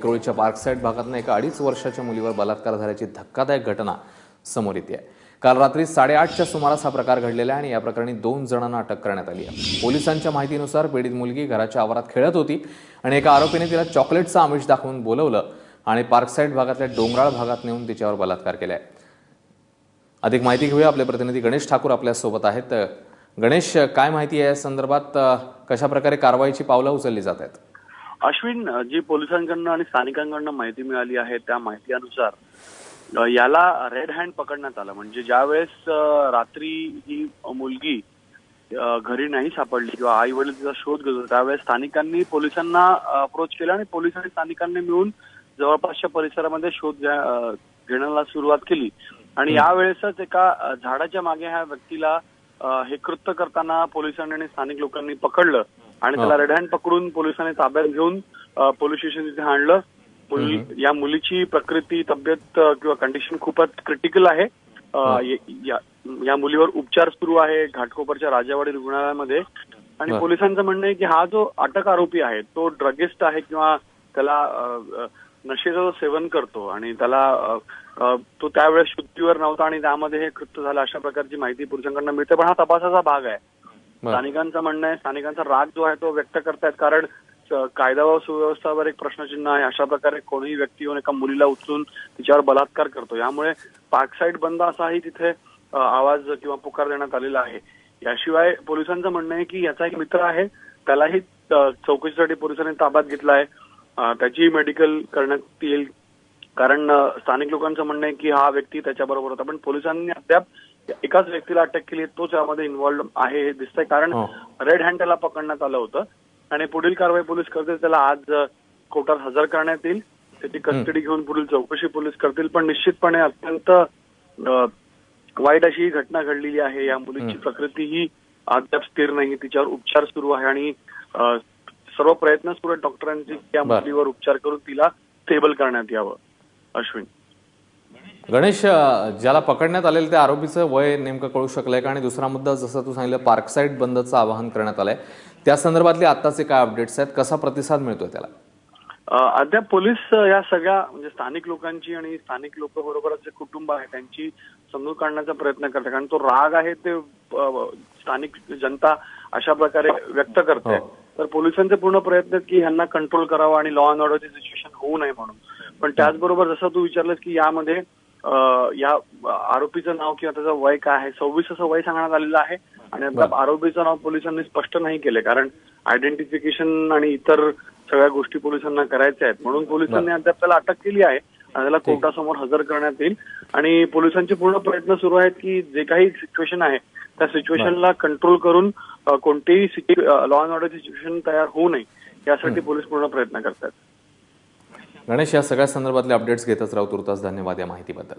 क्रोळीच्या Parkside भागातनं एका अडीच वर्षाच्या मुलीवर बलात्कार झाल्याची धक्कादायक घटना समोर येते आहे काल रात्री साडेआठच्या सुमारास हा प्रकार घडलेला आहे आणि या प्रकरणी दोन जणांना अटक करण्यात आली आहे. पोलिसांच्या माहितीनुसार पीडित मुलगी घराच्या आवारात खेळत होती आणि एका आरोपीने तिला चॉकलेटचं आमिष दाखवून बोलवलं आणि पार्कसाईड भागातल्या डोंगराळ भागात नेऊन तिच्यावर बलात्कार केला आहे अधिक माहिती घेऊया. आपले प्रतिनिधी गणेश ठाकूर आपल्यासोबत आहेत. गणेश काय माहिती आहे या संदर्भात? कशाप्रकारे कशा प्रकारे कारवाईची पावलं उचलली जात आहेत? अश्विन जी पोलिसांकडनं आणि स्थानिकांकडनं माहिती मिळाली आहे त्या माहिती अनुसार अ, याला रेड हँड पकडण्यात आलं. म्हणजे ज्यावेळेस रात्री ही मुलगी घरी नाही सापडली किंवा आई वडील तिचा शोध घेत त्यावेळेस स्थानिकांनी पोलिसांना अप्रोच केला आणि पोलीस आणि स्थानिकांनी मिळून जवळपासच्या परिसरामध्ये शोध घेण्याला सुरुवात केली. आणि यावेळेसच एका झाडाच्या मागे ह्या व्यक्तीला हे कृत्य करताना पोलिसांनी आणि स्थानिक लोकांनी पकडलं. आणि त्याला. रेड हँड पकडून पोलिसांनी ताब्यात घेऊन पोलीस स्टेशन तिथे आणलं मुल- या मुलीची प्रकृती तब्येत किंवा कंडिशन खूपच क्रिटिकल आहे. ये- मुलीवर उपचार सुरू आहे घाटकोपरच्या राजावाडी रुग्णालयामध्ये आणि. पोलिसांचं म्हणणं आहे की हा जो अटक आरोपी आहे तो ड्रगिस्ट आहे किंवा त्याला नशेचं सेवन करतो आणि त्याला तो त्यावेळेस शुद्धीवर नव्हता आणि त्यामध्ये हे कृत्य झालं अशा प्रकारची माहिती पोलिसांकडनं मिळते पण हा तपासाचा भाग आहे. स्थानिकांचं म्हणणं आहे स्थानिकांचा राग जो आहे तो व्यक्त करतायत. कारण कायदा व सुव्यवस्थावर एक प्रश्नचिन्ह आहे. अशा प्रकारे कोणीही व्यक्ती येऊन एका मुलीला उचलून तिच्यावर बलात्कार करतो. यामुळे पार्कसाईड बंद असाही तिथे आवाज किंवा पुकार देण्यात आलेला आहे. याशिवाय पोलिसांचं म्हणणं आहे की याचा एक मित्र आहे. त्यालाही चौकशीसाठी पोलिसांनी ताब्यात घेतला आहे त्याची मेडिकल करण्यात येईल. कारण स्थानिक लोकांचं म्हणणं आहे की हा व्यक्ती त्याच्याबरोबर होता. पण पोलिसांनी अद्याप एकाच व्यक्तीला अटक केली तोच यामध्ये इन्व्हॉल्ड आहे हे दिसतंय. कारण हो. रेड हँड त्याला पकडण्यात आलं होतं. आणि पुढील कारवाई पोलीस करतील त्याला आज कोर्टात हजर करण्यात येईल. त्याची कस्टडी घेऊन पुढील चौकशी पोलीस करतील. पण निश्चितपणे अत्यंत वाईट अशी ही घटना घडलेली आहे. या मुलीची. प्रकृती ही अद्याप स्थिर नाही. तिच्यावर उपचार सुरू आहे आणि सर्व प्रयत्न सुरू आहेत. डॉक्टरांची या. मुलीवर उपचार करून तिला स्टेबल करण्यात यावं. अश्विन. गणेश ज्याला पकडण्यात आलेलं त्या आरोपीचं वय नेमकं कळू शकलंय का? आणि दुसरा मुद्दा जसं तू सांगितलं पार्कसाईड बंदचं आवाहन करण्यात आलंय. त्या संदर्भातले आत्ताचे काय अपडेट्स आहेत? कसा प्रतिसाद मिळतोय त्याला? अद्याप पोलीस या सगळ्या म्हणजे स्थानिक लोकांची आणि स्थानिक लोक बरोबरच जे कुटुंब आहे त्यांची समजूत काढण्याचा प्रयत्न करते कारण तो राग आहे ते स्थानिक जनता अशा प्रकारे व्यक्त करते. हो. तर पोलिसांचे पूर्ण प्रयत्न आहेत की ह्यांना कंट्रोल करावा आणि लॉ अँड ऑर्डरची सिच्युएशन होऊ नये म्हणून. पण त्याचबरोबर जसं तू विचारलंस की यामध्ये या आरोपीचं नाव किंवा त्याचं वय काय आहे सव्वीस असं वय सांगण्यात आलेलं आहे. आणि अद्याप. आरोपीचं नाव पोलिसांनी स्पष्ट नाही केले कारण आयडेंटिफिकेशन आणि इतर सगळ्या गोष्टी पोलिसांना करायच्या आहेत. म्हणून पोलिसांनी अद्याप त्याला अटक केली आहे आणि त्याला कोर्टासमोर हजर करण्यात येईल. आणि पोलिसांचे पूर्ण प्रयत्न सुरू आहेत की जे काही सिच्युएशन आहे त्या सिच्युएशनला कंट्रोल करून कोणतेही लॉ अँड ऑर्डरची सिच्युएशन तयार होऊ नये यासाठी पोलीस पूर्ण प्रयत्न करतात. गणेश या सगळ्या संदर्भातले अपडेट्स घेतच राहू तुर्तास. धन्यवाद या माहितीबद्दल.